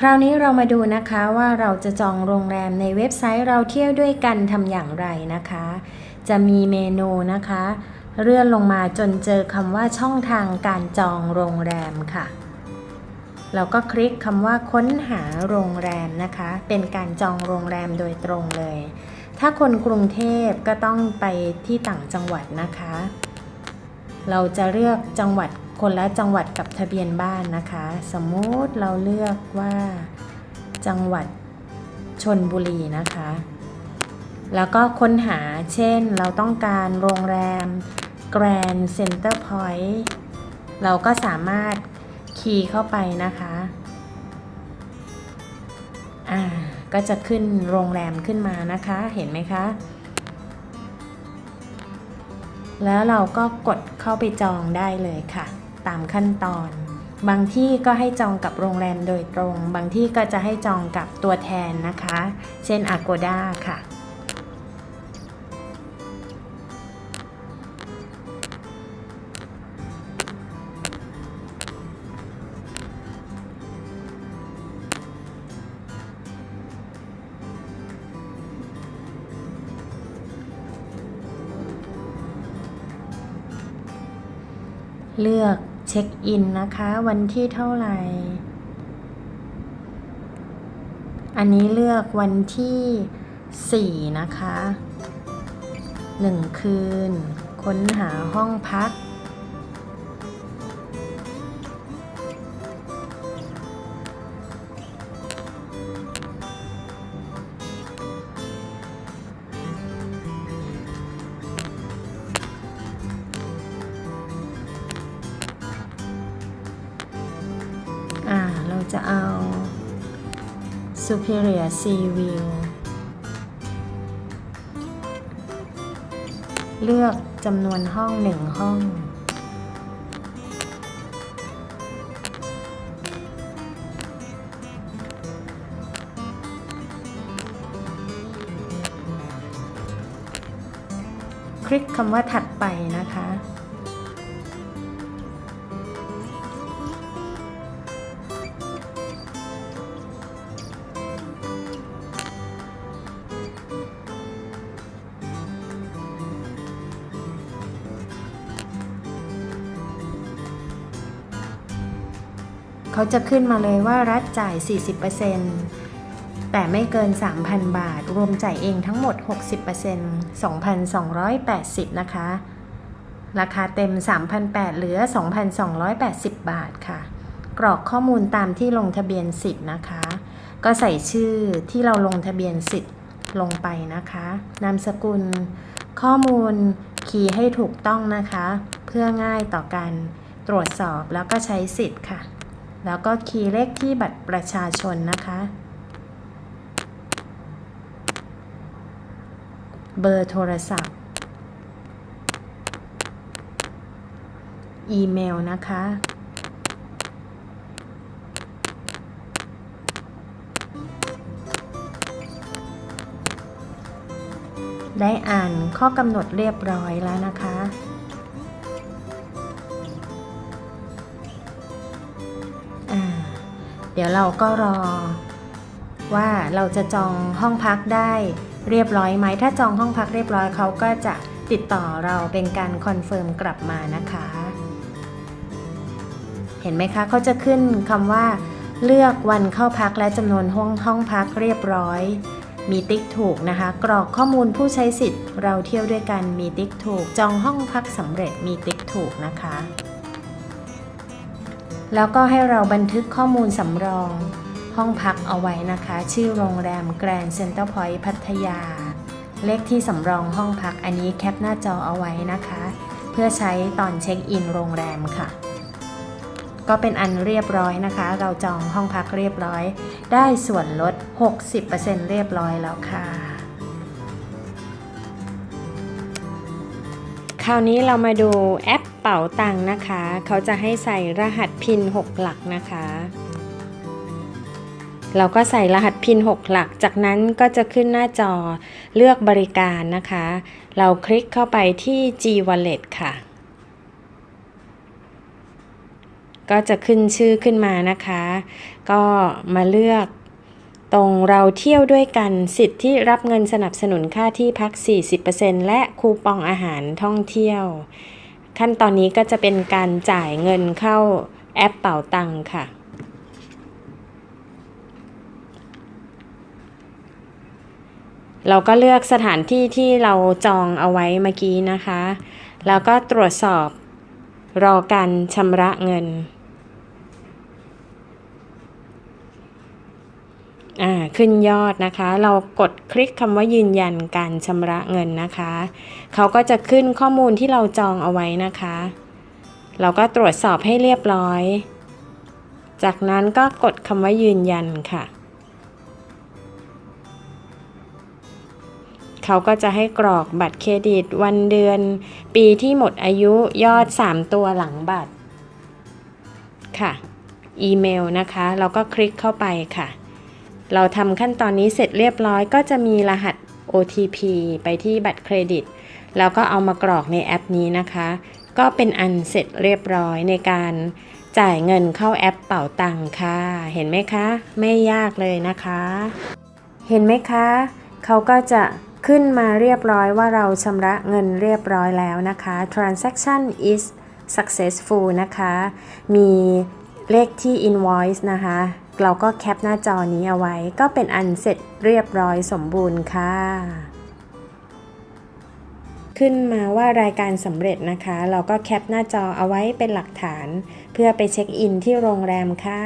คราวนี้เรามาดูนะคะว่าเราจะจองโรงแรมในเว็บไซต์เราเที่ยวด้วยกันทำอย่างไรนะคะ จะมีเมนูนะคะ เลื่อนลงมาจนเจอคำว่าช่องทางการจองโรงแรมค่ะ เราก็คลิกคำว่าค้นหาโรงแรมนะคะ เป็นการจองโรงแรมโดยตรงเลย ถ้าคนกรุงเทพก็ต้องไปที่ต่างจังหวัดนะคะ เราจะเลือกจังหวัดคนละจังหวัดกับทะเบียนบ้านนะคะ สมมุติเราเลือกว่าจังหวัดชนบุรีนะคะ แล้วก็ค้นหาเช่นเราต้องการโรงแรม Grand Center Point เราก็สามารถคีย์เข้าไปนะคะอ่าก็จะขึ้นโรงแรมขึ้นมานะคะ เห็นไหมคะ แล้วเราก็กดเข้าไปจองได้เลยค่ะ ตามขั้นตอน บางที่ก็ให้จองกับโรงแรมโดยตรง บางที่ก็จะให้จองกับตัวแทนนะคะ เช่น Agoda ค่ะ เลือกเช็คอินนะคะ วันที่เท่าไหร่ อันนี้เลือกวันที่ 4 นะคะ 1 คืน ค้นหาห้องพัก จะเอา Superior Sea View เลือกจำนวนห้องหนึ่งห้อง คลิกคำว่าถัดไปนะคะ เขาจะขึ้นมาเลยว่ารัฐจ่าย 40%แต่ไม่เกิน 3,000 บาท รวมจ่ายเองทั้งหมด 60% 2,280 นะคะ ราคาเต็ม 3,800เหลือ 2,280 บาทค่ะ กรอกข้อมูลตามที่ลงทะเบียนสิทธิ์นะคะ ก็ใส่ชื่อที่เราลงทะเบียนสิทธิ์ลงไปนะคะ นามสกุล ข้อมูลคีย์ให้ถูกต้องนะคะ เพื่อง่ายต่อการตรวจสอบแล้วก็ใช้สิทธิ์ค่ะ แล้วก็คีย์เลขที่บัตรประชาชนนะคะ เบอร์โทรศัพท์ อีเมลนะคะ ได้อ่านข้อกำหนดเรียบร้อยแล้วนะคะ เดี๋ยวเราก็รอ ว่าเราจะจองห้องพักได้เรียบร้อยไหม ถ้าจองห้องพักเรียบร้อยเขาก็จะติดต่อเราเป็นการคอนเฟิร์มกลับมานะคะ เห็นไหมคะเขาจะขึ้นคำว่า เลือกวันเข้าพักและจำนวนห้องห้องพักเรียบร้อย มีติ๊กถูกนะคะ กรอกข้อมูลผู้ใช้สิทธิ์ เราเที่ยวด้วยกันมีติ๊กถูก จองห้องพักสำเร็จมีติ๊กถูกนะคะ แล้วก็ให้เราบันทึกข้อมูลสำรอง ห้องพักเอาไว้นะคะ ชื่อโรงแรม Grand Center Point พัทยา เลขที่สำรองห้องพักอันนี้แคปหน้าจอเอาไว้นะคะ เพื่อใช้ตอนเช็คอินโรงแรมค่ะ ก็เป็นอันเรียบร้อยนะคะ เราจองห้องพักเรียบร้อย ได้ส่วนลด 60%เรียบร้อยแล้วค่ะคราวนี้เรามาดูแอป เป๋าตังค์นะคะ เขาจะให้ใส่รหัสพิน 6 หลักนะคะ เราก็ใส่รหัสพิน 6 หลัก จากนั้นก็จะขึ้นหน้าจอเลือกบริการนะคะ เราคลิกเข้าไปที่ G Wallet ค่ะ ก็จะขึ้นชื่อขึ้นมานะคะ ก็มาเลือกตรงเราเที่ยวด้วยกันสิทธิ์ที่รับเงินสนับสนุนค่าที่พัก 40%และคูปองอาหารท่องเที่ยว ขั้นตอนนี้ก็จะเป็นการจ่ายเงินเข้าแอปเป๋าตังค่ะ เราก็เลือกสถานที่ที่เราจองเอาไว้เมื่อกี้นะคะ แล้วก็ตรวจสอบรอการชำระเงิน อ่า ขึ้นยอดนะคะ เรากดคลิกคำว่ายืนยันการชำระเงินนะคะ เขาก็จะขึ้นข้อมูลที่เราจองเอาไว้นะคะ เราก็ตรวจสอบให้เรียบร้อย จากนั้นก็กดคำว่ายืนยันค่ะ เขาก็จะให้กรอกบัตรเครดิตวันเดือน ปีที่หมดอายุยอด 3 ตัวหลังบัตรค่ะ อีเมลนะคะ เราก็คลิกเข้าไปค่ะ เราทำขั้นตอนนี้เสร็จเรียบร้อย ก็จะมีรหัส OTP ไปที่บัตรเครดิต แล้วก็เอามากรอกในแอปนี้นะคะ ก็เป็นอันเสร็จเรียบร้อยในการจ่ายเงินเข้าแอปเป่าตังค่ะ เห็นไหมคะ ไม่ยากเลยนะคะ เห็นไหมคะ เขาก็จะขึ้นมาเรียบร้อยว่าเราชำระเงินเรียบร้อยแล้วนะคะ transaction is successful นะคะ มีเลขที่ invoice นะคะ เราก็แคปหน้าจอนี้เอาไว้ ก็เป็นอันเสร็จเรียบร้อยสมบูรณ์ค่ะ ขึ้นมาว่ารายการสำเร็จนะคะ เราก็แคปหน้าจอเอาไว้เป็นหลักฐาน เพื่อไปเช็คอินที่โรงแรมค่ะ